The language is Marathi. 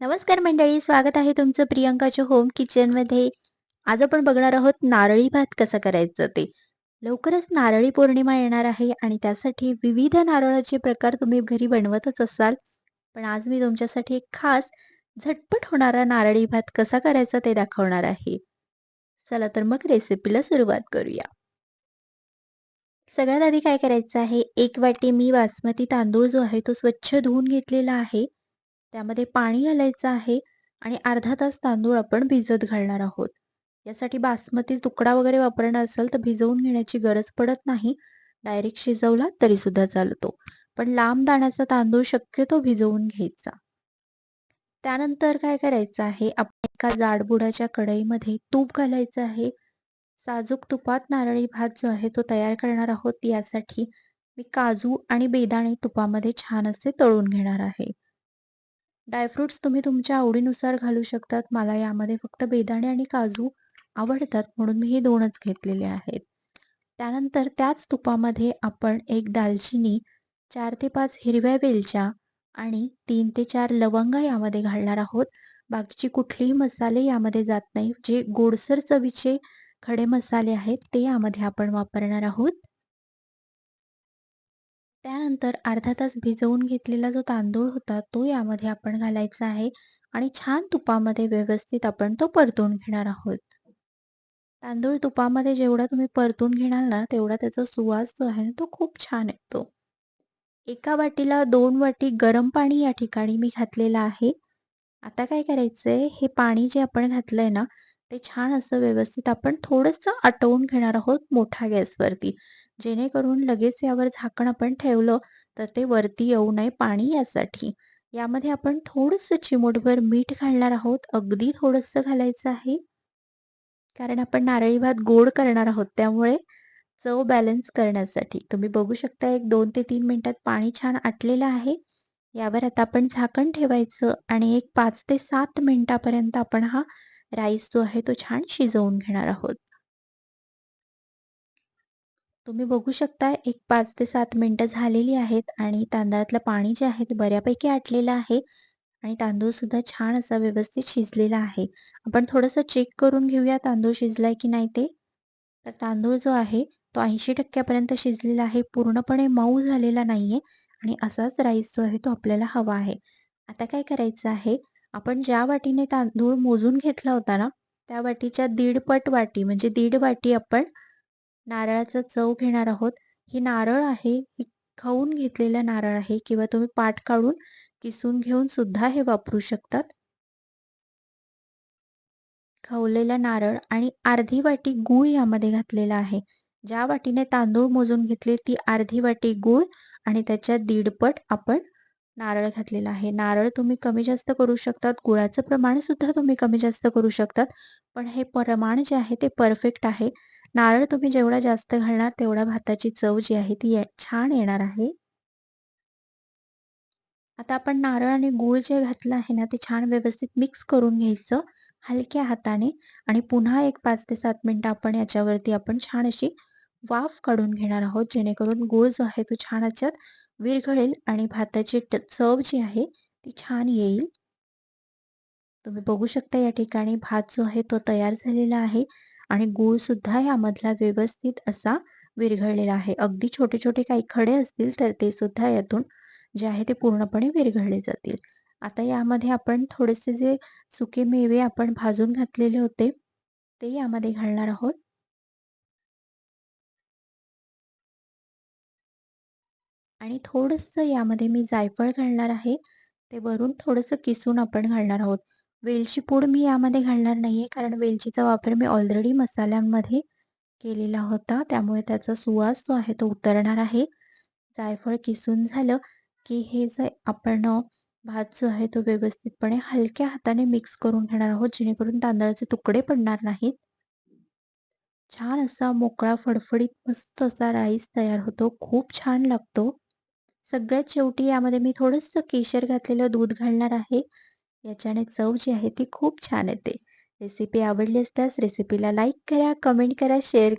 नमस्कार मंडळी, स्वागत आहे तुमचं प्रियंकाच्या होम किचनमध्ये. आज आपण बघणार आहोत नारळी भात कसा करायचं ते. लवकरच नारळी पौर्णिमा येणार आहे आणि त्यासाठी विविध नारळाचे प्रकार तुम्ही घरी बनवतच असाल. पण आज मी तुमच्यासाठी एक खास झटपट होणारा नारळी भात कसा करायचा ते दाखवणार आहे. चला तर मग रेसिपीला सुरुवात करूया. सगळ्यात आधी काय करायचं आहे, एक वाटी मी बासमती तांदूळ जो आहे तो स्वच्छ धुवून घेतलेला आहे. त्यामध्ये पाणी घालायचं आहे आणि अर्धा तास तांदूळ आपण भिजत घालणार आहोत. यासाठी बासमती तुकडा वगैरे वापरणार असाल तर भिजवून घेण्याची गरज पडत नाही. डायरेक्ट शिजवला तरी सुद्धा चालतो. पण लांब दाण्याचा तांदूळ शक्यतो भिजवून घ्यायचा. त्यानंतर काय करायचं आहे, आपण एका जाडबुडाच्या कढईमध्ये तूप घालायचं आहे. साजूक तुपात नारळी भात जो आहे तो तयार करणार आहोत. यासाठी मी काजू आणि बेदाणे तुपामध्ये छान असे तळून घेणार आहे. ड्रायफ्रुट्स तुम्ही तुमच्या आवडीनुसार घालू शकतात. मला यामध्ये फक्त बेदाणे आणि काजू आवडतात म्हणून मी हे दोनच घेतलेले आहेत. त्यानंतर त्याच तुपामध्ये आपण एक दालचिनी, चार ते पाच हिरव्या वेलच्या आणि तीन ते चार लवंगा यामध्ये घालणार आहोत. बाकीची कुठलेही मसाले यामध्ये जात नाही. जे गोडसर चवीचे खडे मसाले आहेत ते यामध्ये आपण वापरणार आहोत. त्यानंतर अर्धा तास भिजवून घेतलेला जो तांदूळ होता तो यामध्ये आपण घालायचा आहे आणि छान तुपामध्ये व्यवस्थित आपण तो परतून घेणार आहोत. तांदूळ तुपामध्ये जेवढा तुम्ही परतून घेणार ना तेवढा त्याचा सुवास जो आहे तो खूप छान येतो. एका वाटीला दोन वाटी गरम पाणी या ठिकाणी मी घातलेलं आहे. आता काय करायचंय हे पाणी जे आपण घातलंय ना ते छान असं व्यवस्थित आपण थोडंसं आटवून घेणार आहोत मोठ्या गॅसवरती. जेणेकरून लगेच यावर झाकण आपण ठेवलं तर ते वरती येऊ नये पाणी यासाठी. यामध्ये आपण थोडंसं चिमूटभर मीठ घालणार आहोत. अगदी थोडंसं घालायचं आहे. कारण आपण नारळी भात गोड करणार आहोत त्यामुळे चव बॅलन्स करण्यासाठी. तुम्ही बघू शकता एक दोन ते तीन मिनिटात पाणी छान आटलेलं आहे. यावर आता आपण झाकण ठेवायचं आणि एक पाच ते सात मिनिटापर्यंत आपण हा राईस जो आहे तो छान शिजवून घेणार आहोत. तुम्ही बघू शकता एक पाच ते सात मिनटं झालेली आहेत आणि तांदळातलं पाणी जे आहे ते बऱ्यापैकी आटलेलं आहे आणि तांदूळ सुद्धा छान असा व्यवस्थित शिजलेला आहे. आपण थोडंसं चेक करून घेऊया तांदूळ शिजलाय की नाही ते. तर तांदूळ जो आहे तो ऐंशी टक्क्यापर्यंत शिजलेला आहे. पूर्णपणे मऊ झालेला नाहीये आणि असाच राईस जो आहे तो आपल्याला हवा आहे. आता काय करायचं आहे, आपण ज्या वाटीने तांदूळ मोजून घेतला होता ना, त्या वाटीच्या दीडपट वाटी म्हणजे दीड वाटी आपण नारळाचा चव घेणार आहोत. ही नारळ आहे, ही खाऊन घेतलेला नारळ आहे किंवा तुम्ही पाट काढून किसून घेऊन सुद्धा हे वापरू शकतात. खवलेला नारळ आणि अर्धी वाटी गूळ यामध्ये घातलेला आहे. ज्या वाटीने तांदूळ मोजून घेतले ती अर्धी वाटी गूळ आणि त्याच्या दीडपट आपण नारळ घातलेला आहे. नारळ तुम्ही कमी जास्त करू शकतात. गुळाचं प्रमाण सुद्धा तुम्ही कमी जास्त करू शकतात. पण हे प्रमाण जे आहे ते परफेक्ट आहे. नारळ तुम्ही जेवढा जास्त घालणार तेवढा भाताची चव जी आहे ती छान येणार आहे. आता आपण नारळ आणि गूळ जे घातलं आहे ना ते छान व्यवस्थित मिक्स करून घ्यायचं हलक्या हाताने आणि पुन्हा एक पाच ते सात मिनिटं आपण याच्यावरती आपण छान अशी वाफ काढून घेणार आहोत जेणेकरून गूळ जो आहे तो छान याच्यात विरघळेल आणि भाताची चव जी आहे ती छान येईल. तुम्ही बघू शकता या ठिकाणी भात जो आहे तो तयार झालेला आहे आणि गूळ सुद्धा यामधला व्यवस्थित असा विरघळलेला आहे. अगदी छोटे-छोटे काही खडे असतील तर ते सुद्धा यातून जे आहे ते पूर्णपणे विरघळले जातील. आता यामध्ये आपण थोडेसे जे सुके मेवे आपण भाजून घातलेले होते, ते यामध्ये घालणार आहोत. आणि थोडंसं यामध्ये मी जायफळ घालणार आहे. ते वरून थोडंसं किसून आपण घालणार आहोत. वेलची पूड मी यामध्ये घालणार नाही आहे कारण वेलचीचा वापर मी ऑलरेडी मसाल्यांमध्ये केलेला होता. त्यामुळे त्याचा सुवास जो आहे तो उतरणार आहे. जायफळ किसून झालं, की हे जे आपण भात जो आहे तो व्यवस्थितपणे हलक्या हाताने मिक्स करून घेणार आहोत, जेणेकरून तांदळाचे तुकडे पडणार नाहीत. छान असा मोकळा फडफडीत मस्त असा राईस तयार होतो. खूप छान लागतो. सगळ्यात शेवटी यामध्ये मी थोडंसं केशर घातलेलं दूध घालणार आहे. याच्याने चव जी आहे ती खूप छान येते. रेसिपी आवडली असल्यास रेसिपीला लाईक करा, कमेंट करा, शेअर